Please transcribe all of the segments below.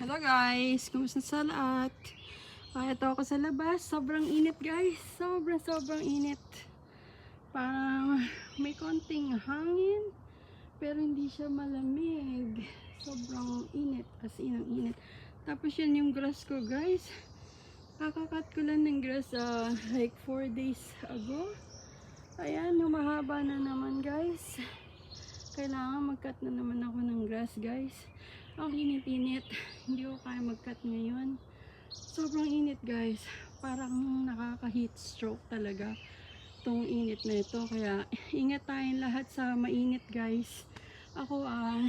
Hello guys, kumusta sa lahat? Ah, ito ako sa labas, sobrang init guys, sobrang sobrang init. Parang may konting hangin, pero hindi siya malamig. Sobrang init, as in ang init. Tapos yan yung grass ko guys. Kakakat ko lang ng grass ah, like 4 days ago. Ayan, humahaba na naman guys. Kailangan mag-cut na naman ako ng grass guys. Ang init-init. Hindi ko kaya mag-cut ngayon. Sobrang init guys. Parang nakaka-heat stroke talaga itong init na ito. Kaya ingat tayong lahat sa mainit guys. Ako ah,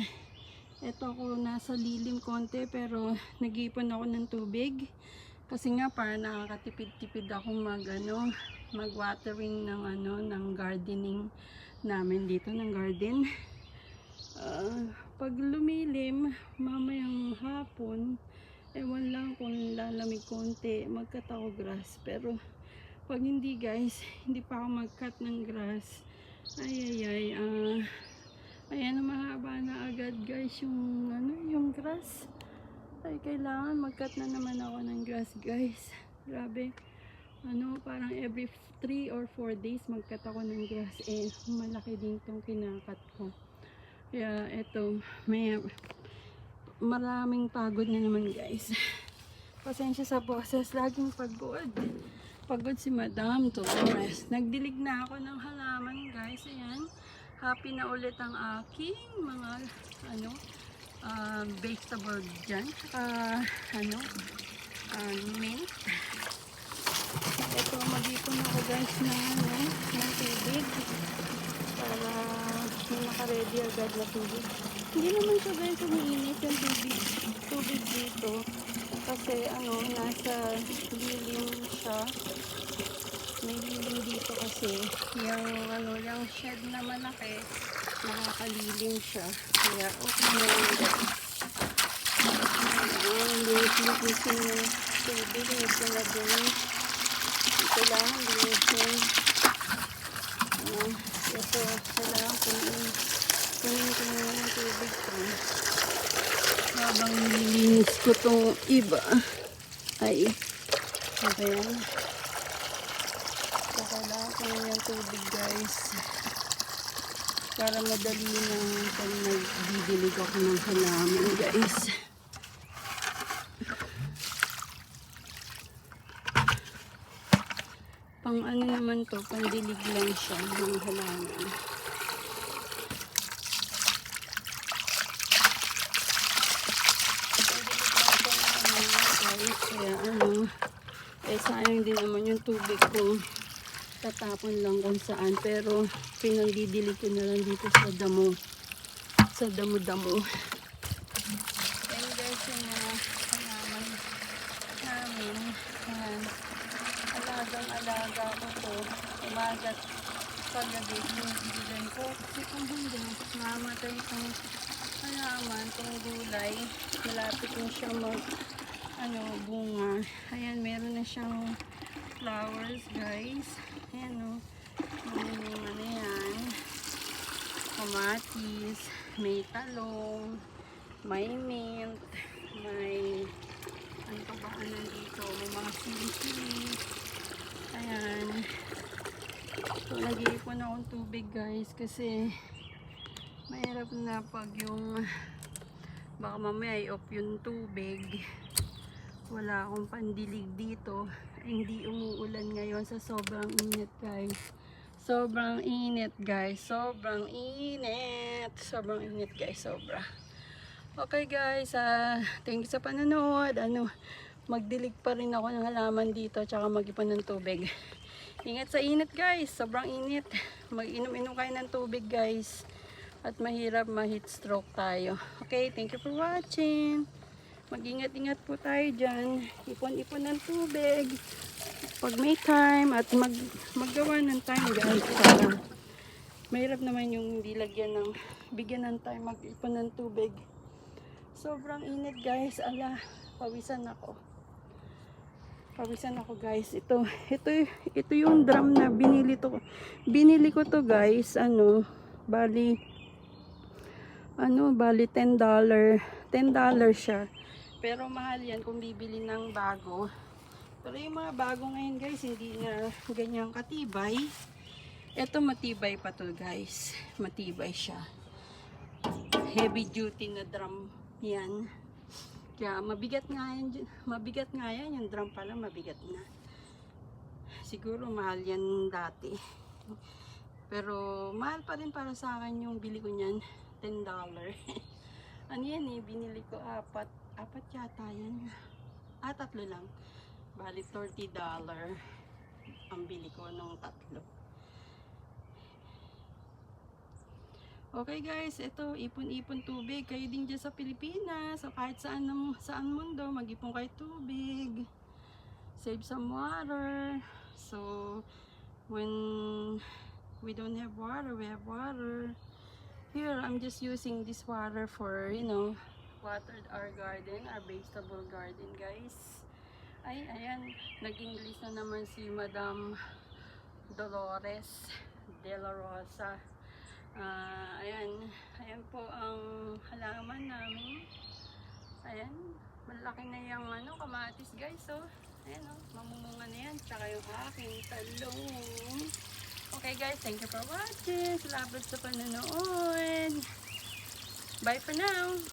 eto ako nasa lilim konti pero nag-iipon ako ng tubig. Kasi nga para nakakatipid-tipid ako mag ano, mag-watering ng ano, ng gardening namin dito ng garden. Ah, pag lumilim, mamayang hapon, ewan lang kung lalamig konti, magkat ako grass. Pero, pag hindi guys, hindi pa ako mag-cut ng grass. Ay, ay, ay, ah, ayan, mahaba na agad guys yung, ano, yung grass. Ay, kailangan mag-cut na naman ako ng grass guys. Grabe. Ano, parang every 3 or 4 days mag-cut ako ng grass. Eh, malaki din tong kinakat ko. Kaya eto, may maraming pagod na naman guys. Pasensya sa boses, laging pagod. Pagod si Madam Torres. Nagdilig na ako ng halaman guys. Ayan. Happy na ulit ang aking mga ano, uh, vegetable dyan. Uh, ano, uh, mint. Ito, mag-ipon ako guys ng tubig para naka-ready agad na tubig. Hindi naman siya guys umiinit yung tubig, tubig dito. Kasi ano, nasa lilim siya. May lilim dito kasi. Yung ano, yung shed na malaki, nakakalilim siya. Kaya okay na yun guys. Ayan, linis-linis yung tubig. Medyo na dumi. Ito lang, linisin. Ayan. Ito, kailangan kunin. Ko na yung tubig ko. Habang nililinis ko tong iba. Ay. Okay yan. So, kailangan kunin yung tubig guys. Para madali na pag nagdidilig ako ng halaman guys. Pang ano naman to, pang dilig lang siya ng halaman. Guys, kaya ano, eh sayang din naman yung tubig ko. Tatapon lang kung saan. Pero pinangdidilig ko na lang dito sa damo. Sa damo-damo. Ayan guys, yung mga halaman namin. Ayan alagang-alaga ko to. Umagat paggabi bigay ko. Kasi kung hindi, mamatay itong halaman, itong gulay. Malapit na siya mag ano, bunga. Ayan, meron na siyang flowers, guys. Ayan, o. Yung ano yan. Kamatis, may talong, may mint, may ano pa ba ano dito, may mga sili-sili. Ayan. So, nag-iipon akong tubig guys kasi mahirap na pag yung baka mamaya i-off yung tubig. Wala akong pandilig dito. Hindi umuulan ngayon sa sobrang init guys. Sobrang init guys. Sobrang init. Sobrang init guys. Sobra. Okay guys. ah thank you sa panonood. Ano, magdilig pa rin ako ng halaman dito. Tsaka mag-ipon ng tubig. Ingat sa init guys. Sobrang init. Mag-inom-inom kayo ng tubig guys. At mahirap ma-heat stroke tayo. Okay, thank you for watching. Mag-ingat-ingat po tayo dyan. Ipon-ipon ng tubig. Pag may time at mag maggawa ng time guys. Para mahirap naman yung hindi lagyan ng bigyan ng time mag-ipon ng tubig. Sobrang init guys. Ala, pawisan ako. Pawisan ako guys. Ito, ito, ito yung drum na binili to. Binili ko to guys. Ano, bali, ano, bali $10. $10 siya. Pero mahal yan kung bibili ng bago. Pero yung mga bago ngayon guys, hindi na ganyang katibay. Ito matibay pa to guys. Matibay siya. Heavy duty na drum yan. Kaya mabigat nga yan. Mabigat nga yan. Yung drum pala mabigat na. Siguro mahal yan dati. Pero mahal pa rin para sa akin yung bili ko niyan. $10. ano yan eh, binili ko apat. Apat yata yan. Ah, tatlo lang. Bali, $30 ang bili ko nung tatlo. Okay guys, ito ipon-ipon tubig. Kayo din dyan sa Pilipinas, o kahit saan, ng- saan mundo, mag-ipon kayo tubig. Save some water. So, when we don't have water, we have water. Here, I'm just using this water for, you know, watered our garden, our vegetable garden, guys. Ay, ayan, nag-English na naman si Madam Dolores De La Rosa. Ah, ayan, ayan po ang halaman namin. Ayan, malaki na yung ano, kamatis guys, oh. Ayan, oh, mamumunga na yan. Tsaka yung aking talong. Okay guys, thank you for watching. Salamat sa panonood. Bye for now.